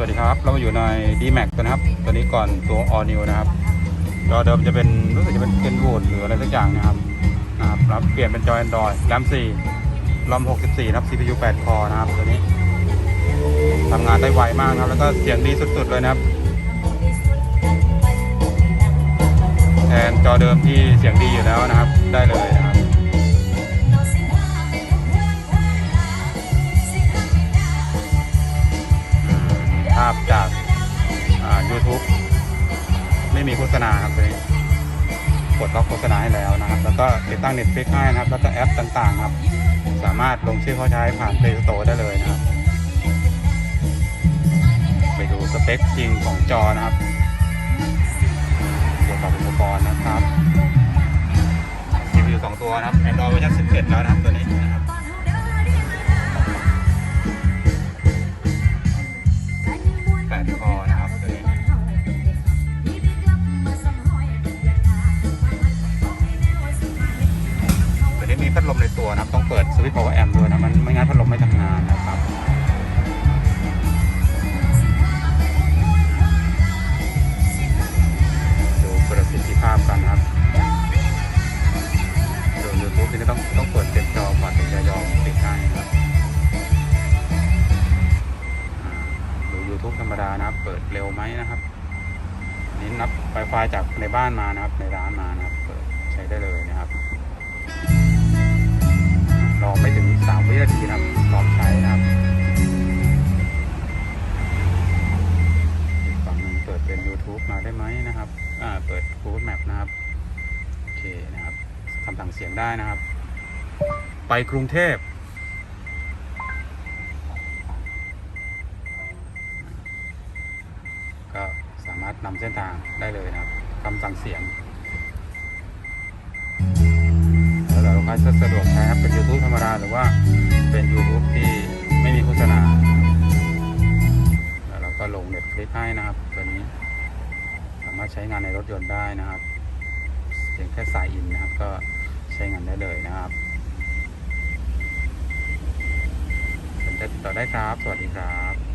สวัสดีครับ เรามาอยู่ใน D-Max กันนะครับ ตัวนี้ก่อนตัว All New นะครับ จอเดิมจะเป็นรู้สึกจะเป็นเกนวูดหรืออะไรสักอย่างนะครับนะครับแล้วเปลี่ยนเป็นจอ Android แรม4รอม64นะครับ CPU 8 คอนะครับ ตัวนี้ทำงานได้ไวมากครับ แล้วก็เสียงดีสุดๆเลยนะครับแทนจอเดิมที่เสียงดีอยู่แล้วนะครับ ได้เลยนะครับ มีโฆษณาครับตัวนี้กดล็อกโฆษณาให้แล้วนะครับ แล้วก็ติดตั้ง Netflix ให้นะครับ แล้วก็แอปต่างๆครับ สามารถลงชื่อเข้าใช้ผ่าน Play Store ได้เลยนะครับ ไปดูสเปคจริงของจอนะครับเกี่ยวกับอุปกรณ์นะครับ CPU สองตัวนะครับ Android เวอร์ชัน11แล้วนะครับตัวนี้นะครับ วิตช์ power amp ด้วยนะมันไม่งั้นพัดลมไม่ทำงานนะครับดูประสิทธิภาพกันนะครับดู YouTube นี่ก็ต้องต้องเปิดเต็มจอก่อนถึงจะยอมติดให้นะครับดู YouTube ธรรมดานะครับ เปิดเร็วไหมนะครับนี่นับ Wi-Fi จากในบ้านมานะครับ ในร้านมานะครับ เปิดใช้ได้เลยนะครับ เปิด Google Map นะครับโอเคนะครับคำสั่งเสียงได้นะครับ ไปกรุงเทพก็สามารถนำเส้นทางได้เลยนะครับคำสั่งเสียงแล้วเราก็จะสะดวกใช้ครับเป็น YouTube ธรรมดาหรือว่าเป็น YouTube ที่ไม่มีโฆษณาแล้วเราก็ลง Netflix ให้นะครับ ช้งานในรถยนต์ได้นะครับเพียงแค่สายอินนะครับ ก็ใช้งานได้เลยนะครับสนใจติดต่อได้ครับ สวัสดีครับ